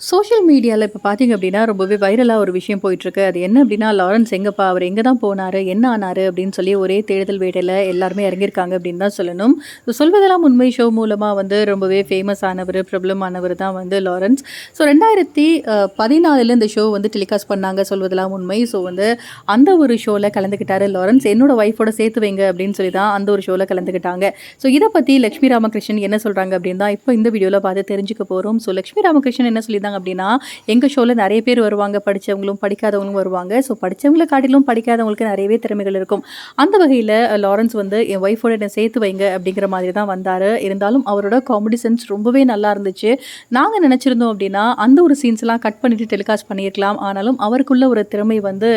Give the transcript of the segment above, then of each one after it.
Social மீடியாவில் இப்போ பார்த்தீங்க அப்படின்னா ரொம்பவே வைரலாக ஒரு விஷயம் போயிட்டுருக்கு. அது என்ன அப்படின்னா லாரன்ஸ் எங்கப்பா? அவர் எங்கே தான் போனாரு? என்ன ஆனாரு? அப்படின்னு சொல்லி ஒரே தேடுதல் வேடையில் எல்லாருமே இறங்கியிருக்காங்க அப்படின்னு தான் சொல்லணும். சொல்வதெல்லாம் உண்மை ஷோ மூலமாக வந்து ரொம்பவே ஃபேமஸ் ஆனவர் பிரபலமானவரு தான் வந்து லாரன்ஸ். ஸோ 2014ல இந்த ஷோ வந்து டெலிகாஸ்ட் பண்ணாங்க சொல்வதெல்லாம் உண்மை. ஸோ வந்து அந்த ஒரு ஷோவில் கலந்துக்கிட்டார் லாரன்ஸ். என்னோட ஒய்ஃபோட சேர்த்து வைங்க அப்படின்னு சொல்லி தான் அந்த ஒரு ஷோவில் கலந்துக்கிட்டாங்க. ஸோ இதை பற்றி லக்ஷ்மி ராமகிருஷ்ணன் என்ன சொல்கிறாங்க அப்படின்னு தான் இப்போ இந்த வீடியோவில் பார்த்து தெரிஞ்சுக்க போகிறோம் ஸோ லக்ஷ்மி ராமகிருஷ்ணன் என்ன இருந்தாங்க அப்படின்னா எங்கள் ஷோவில் நிறைய பேர் வருவாங்க. படிச்சவங்களும், படிக்காதவங்களும் வருவாங்க. ஸோ படித்தவங்களை காட்டிலும் படிக்காதவங்களுக்கு நிறையவே திறமைகள் இருக்கும். அந்த வகையில் லாரன்ஸ் வந்து என் ஒய்ஃபோட என்ன சேர்த்து வைங்க அப்படிங்கிற மாதிரி தான் வந்தார் இருந்தாலும் அவரோட காமெடி சென்ஸ் ரொம்பவே நல்லா இருந்துச்சு. நாங்கள் நினச்சிருந்தோம் அப்படின்னா அந்த ஒரு சீன்ஸ்லாம் கட் பண்ணிட்டு டெலிகாஸ்ட் பண்ணியிருக்கலாம். ஆனாலும் அவருக்குள்ள ஒரு திறமை வந்து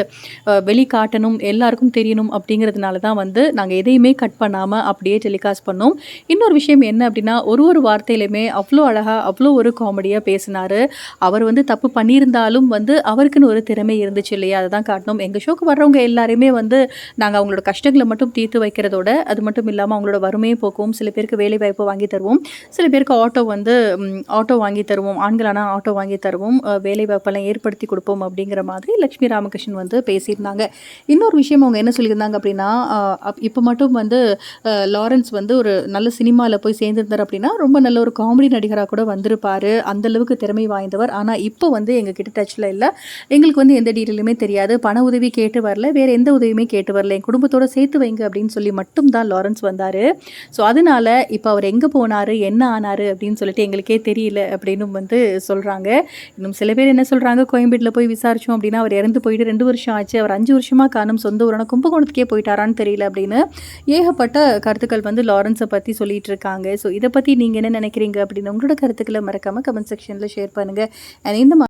வெளிக்காட்டணும், எல்லாருக்கும் தெரியணும் அப்படிங்கிறதுனால தான் வந்து நாங்கள் எதையுமே கட் பண்ணாமல் அப்படியே டெலிகாஸ்ட் பண்ணோம். இன்னொரு விஷயம் என்ன அப்படின்னா ஒரு ஒரு வார்த்தையிலுமே அவ்வளோ அழகாக அவ்வளோ ஒரு காமெடியாக பேசினார் அவர் வந்து தப்பு பண்ணியிருந்தாலும் வந்து அவருக்குன்னு ஒரு திறமை இருந்துச்சு இல்லையா? அதை தான் காட்டணும் எங்கள் ஷோக்கு வர்றவங்க எல்லாருமே வந்து நாங்கள் அவங்களோட கஷ்டங்களை மட்டும் தீர்த்து வைக்கிறதோட, அது மட்டும் இல்லாமல் அவங்களோட வறுமையை போக்குவோம். சில பேருக்கு வேலைவாய்ப்பு வாங்கி தருவோம். சில பேருக்கு ஆட்டோ வந்து ஆட்டோ வாங்கி தருவோம். ஆண்களானால் ஆட்டோ வாங்கி தருவோம். வேலை வேலைவாய்ப்பெல்லாம் ஏற்படுத்தி கொடுப்போம் அப்படிங்கிற மாதிரி லட்சுமி ராமகிருஷ்ணன் வந்து பேசியிருந்தாங்க. இன்னொரு விஷயம் அவங்க என்ன சொல்லியிருந்தாங்க அப்படின்னா இப்போ மட்டும் வந்து லாரன்ஸ் வந்து ஒரு நல்ல சினிமாவில் போய் சேர்ந்துருந்தார் அப்படின்னா ரொம்ப நல்ல ஒரு காமெடி நடிகராக கூட வந்திருப்பார் அந்தளவுக்கு திறமை வாய்ந்த வாய்ந்தவர். ஆனால் இப்போ வந்து எங்க கிட்ட இல்லை எங்களுக்கு வந்து எந்த டீட்டெயிலுமே தெரியாது. பண உதவி கேட்டு வரல. வேறு எந்த உதவியுமே கேட்டு வரல. என் குடும்பத்தோட சேர்த்து வைங்க அப்படின்னு சொல்லி மட்டும் தான் லாரன்ஸ் வந்தார் ஸோ அதனால இப்போ அவர் எங்கே போனாரு? என்ன ஆனாரு? அப்படின்னு சொல்லிட்டு எங்களுக்கே தெரியல அப்படின்னு வந்து சொல்கிறாங்க இன்னும் சில பேர் என்ன சொல்கிறாங்க கோயம்பேட்டில் போய் விசாரித்தோம் அப்படின்னா அவர் இறந்து போயிட்டு ரெண்டு வருஷம் ஆச்சு. அவர் அஞ்சு வருஷமாக காணும் சொந்த ஊரான கும்பகோணத்துக்கே போயிட்டாரான்னு தெரியல அப்படின்னு ஏகப்பட்ட கருத்துக்கள் வந்து லாரன்ஸை பற்றி சொல்லிட்டு இருக்காங்க. ஸோ இதை பற்றி நீங்கள் என்ன நினைக்கிறீங்க அப்படின்னு உங்களோட கருத்துக்களை மறக்காமல் கமெண்ட் செக்ஷனில் ஷேர் பண்ணுங்க. அண்ட் இந்த மா